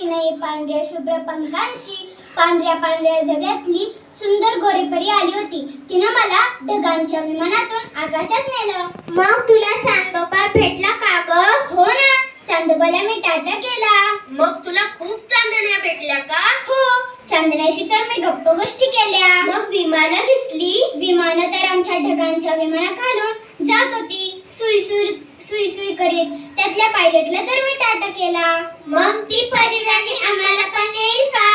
की नाही पांढऱ्या शुभ्र पंखांची पांढऱ्या पांढऱ्या जगातली सुंदर गोरीपरी आली होती. तिनं मला ढगांच्या विमानातून आकाशात नेलं. मग तुला चांदोबा भेटला का ग? हो ना चांदोबाला मी टाटा केला. मग तुला खूप चांदण्या भेटल्या का? हो चांदण्याशी तर मी गप्प गोष्टी केल्या. मग विमानं दिसली? विमानं तर आमच्या ढगांच्या विमानाखालून जात होती. सुई सुई सुई करीत त्यातल्या पायलटला तर मी टाटा केला. मग ती परिराणी आम्हाला पण येईल का?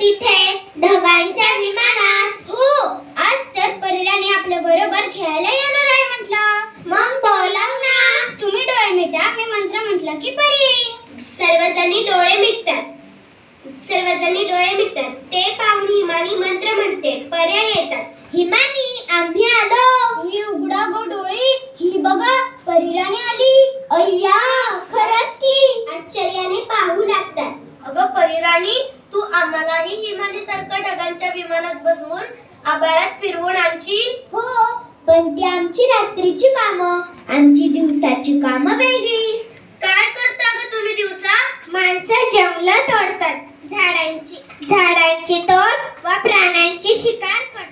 तिथे ढगांच्या विमानात. हो आज तर परिराणी आपल्या बरोबर खेळायला येणार आहे म्हटलं. मग बोलाव ना. तुम्ही डोळे मिटा मी मंत्र म्हटलं की परी. सर्वजणी डोळे मिटतात. सर्वजणी डोळे मिटतात. ते पाहून हिमानी मंत्र म्हणते पर्याय येतात. हिमानी आम्ही आलो. ही उघडा गो डोळे ही बघा परिराने आली. अय्या खरंच की? आश्चर्याने पाहू लागतात. अगं परिराणी तू आम्हालाही हिमानी सारखं ढगांच्या विमानात बसवून आबाळात फिरवून आणशील? हो पण ती आमची रात्रीची कामं आमची दिवसाची कामं वेगळी. काय करता ग तुम्ही दिवसा? माणसं जंगलं तोडतात झाडांची झाडांची तोड व प्राण्यांची शिकार कर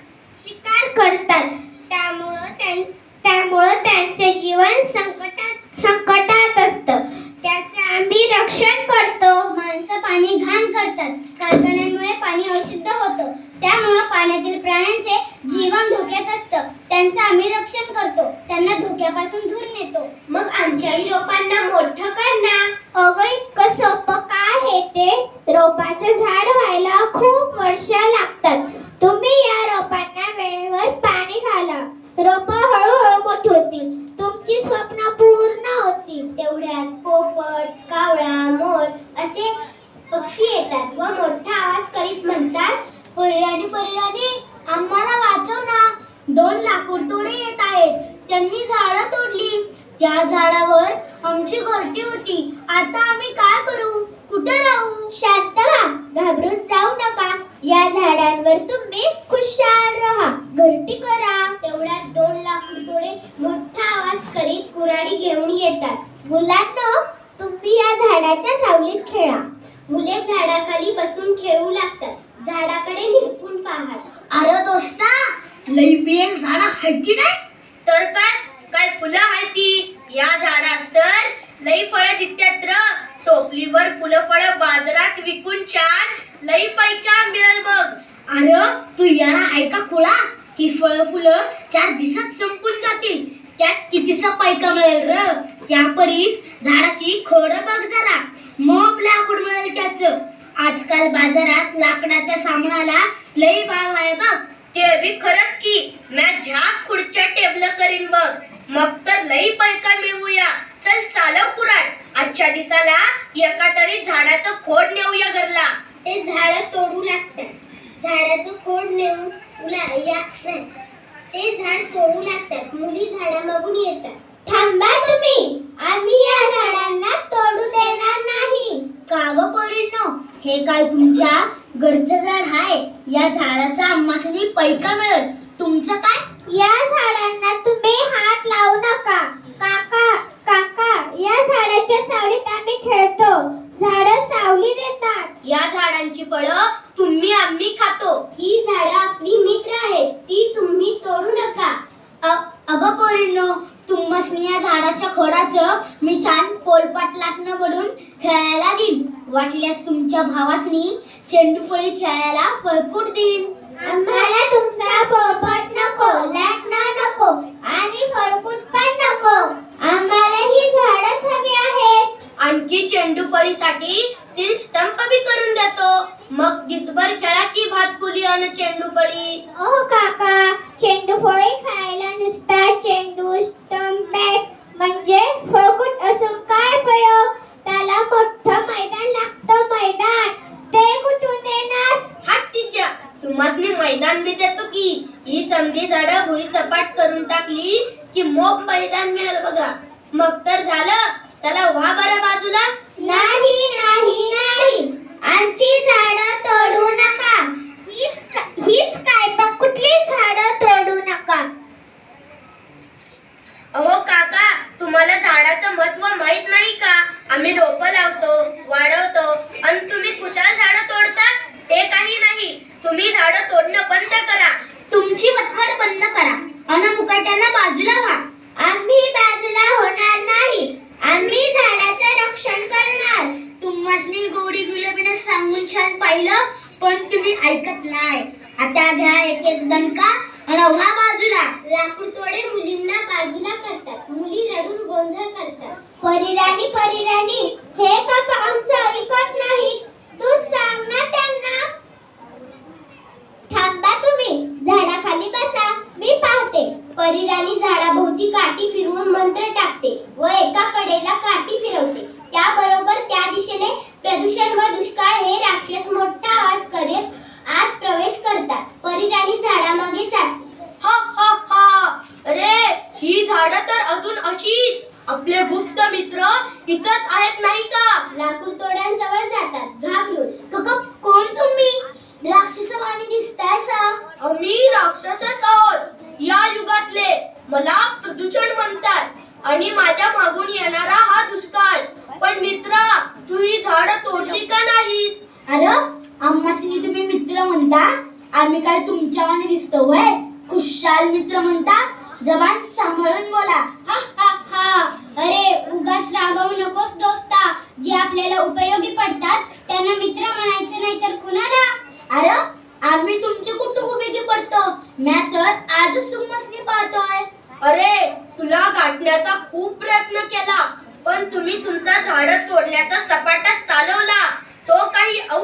शिकार करतात त्यामुळं त्यां त्यामुळं त्यांचे जीवन संकटात संकटात असतं त्याचे आम्ही रक्षण करतो. माणसं पाणी घाण करतात. कारखान्यांमुळे पाणी अशुद्ध होतं. त्यामुळं पाण्यातील प्राण्यांचे जीवन धोक्यात असतं. त्यांचं आम्ही रक्षण करतो. त्यांना धोक्यापासून दूर नेतो. मग आमच्याही रोपांना मोठं कर ना. अगं इतकं सोपं का आहे ते? रोपाचं झाड व्हायला खूप वर्ष लागतात तुम्ही या रोपांना वेळेवर पाणी घाला रोप हळूहळू मोठी होतील तुमची स्वप्न पूर्ण होतील तेवढ्यात पोपट कावळा मोर असे पक्षी येतात व मोठा आवाज करीत म्हणतात परिराणी परिराणी आम्हाला वाचव ना दोन लाकूड तोडे येत आहेत. त्यांनी झाडं तोडली. त्या झाडावर आमची घरटी होती आता आम्ही काय करू? कुठे राहू? शांत व्हा घाबरून जाऊ नका. या झाडांवर तुम्ही खुशाल राहा. घरटी करा. तेवढ्यात दोन लाकूड तोडे मोठा आवाज करीत कुऱ्हाडी घेऊन येतात. मुलांना तुम्ही या झाडाच्या सावलीत खेळा मुले झाडाखाली बसून खेळू लागतात झाडाकडे निरखून पाहत अरे दोस्ता लई बियन झाडं आहेत की नाही? तर काय काय फुलं आहे ती या झाडास तर लई फळं दिसतात र. टोपलीवर फुलं फळं बाजारात विकून छान लई पैका मिळेल बघ. अरे तू येणार आहे का खुळा? ही फळं फुलं चार दिवसात संपून जातील. त्यात कितीसा पैका मिळेल र? त्या परीस झाडाची खोड बघ जरा. मग लाकूड मिळेल त्याच. आजकाल बाजारात लाकडाच्या सामानाला लई भाव आहे बघ. ते बी खरंच की. मॅ झाक खुर्च्या टेबल करीन बघ. मग तर लई पैका मिळवूया. चल चालव कुराड आजच्या दिसाला एका तरी झाडाचं खोड नेऊया घरला. ते झाड तोडू लागतात. झाडाचं खोड नेऊ या ते झाड तोडू लागतात. मुली झाडामागून येतात थांबा तुम्ही आम्ही या झाडांना तोडू देणार नाही का ग पोरींनो हे काय तुमच्या घरचं झाड आहे या झाडाचा आम्हासाठी पैका मिळत तुमचं काय? या झाडांना तुम्ही हात लावू नका. काका काका या झाडाच्या सावलीत आम्ही खेळतो. झाड सावली देतात. या झाडांची फळं तुम्ही आम्ही खातो. ही झाडं आपली मित्र आहेत. ती तुम्ही तोडू नका. अ- अगं पोरींनो तुम्हासनी या झाडाच्या खोडाचं मी छान पोलपाट लाटणं बनून खेळायला देईन. वाटल्यास तुमच्या भावासनी चेंडू फळी खेळायला फळकूट देईन. आम्हाला तुमचा पोपट नको लाटणं नको आणि फळकूट पण नको. आम्हाला ही झाडच हवी आहेत. आणखी चेंडू फळीसाठी ती स्टंप बी करून देतो. मग दिसभर खेळा की भातकुली आणि चेंडू फळी? ओ काका चेंडू फळी खायला नुसता चेंडू स्टंप बॅट म्हणजे फळकूट असून काय प्रयोग त्याला मोठं मैदान लागतं मैदान ते कुठून देणार हत्तीच्या तुम्हासनी मैदान बी देतो की ही समधी झाडं भुई सपाट करून टाकली की मोप मैदान मिळेल बघा. मग तर झालं. चला व्हा बरं बाजूला. नाही नाही नाही. आमची झाडं तोडू नका. हीच का- हीच काय? बघ कुठली झाडं तोडू नका? अहो काका तुम्हाला झाडाचं महत्त्व माहीत नाही का? आम्ही रोपं लावतो वाढवतो आणि तुम्ही छान पाहिलं पण तुम्ही ऐकत नाही. आता घ्या एक एक दणका रवा बाजूला. लाकूड तोडे मुलींना बाजूला करतात. मुली रडून गोंधळ करतात. परिराणी परिराणी हे काका आमचं ऐकत नाही तू सांग ना त्यांना. थांबा तुम्ही. झाडाखाली बसा. मी पाहते. परिराणी झाडाभोवती काठी फिरवून मंत्र टाकते व एका कडेला काठी फिरवते. त्याबरोबर त्या दिशेने प्रदूषण व दुष्काळ हे राक्षस मोठा आवाज करीत आत प्रवेश करतात परिराणी झाडामागे जाते हा हा हा अरे ही झाडं तर अजून अशीच आपले गुप्त मित्र इथंच आहेत नाही का? लाकूड तोड्यांजवळ जातात. घाबरून. काका कोण तुम्ही? राक्षसवाणी दिसताय सा. आम्ही राक्षसच आहोत. या युगातले मला प्रदूषण म्हणतात आणि माझ्या मागून येणारा हा दुष्काळ. पण मित्रा तू ही झाडं तोडली का नाहीस? अरे आम्हासनी तुम्ही मित्र म्हणता? आम्ही काय तुमच्यावाने दिसतो वय खुशाल मित्र म्हणता? जबान सांभाळून बोला. हा. हा. अरे उगाच रागवू नकोस दोस्ता. जे आपल्याला उपयोगी पडतात त्यांना मित्र म्हणायचे नाही तर कुणाला? अरे आम्ही तुमचे कुठं उपयोगी पडतो? मी तर आजच तुम्हाला पाहतोय. अरे तुला गाठण्याचा खूप प्रयत्न केला पण तुम्ही तुमचा झाड तोडण्याचा सपाटा चालवला. तो काही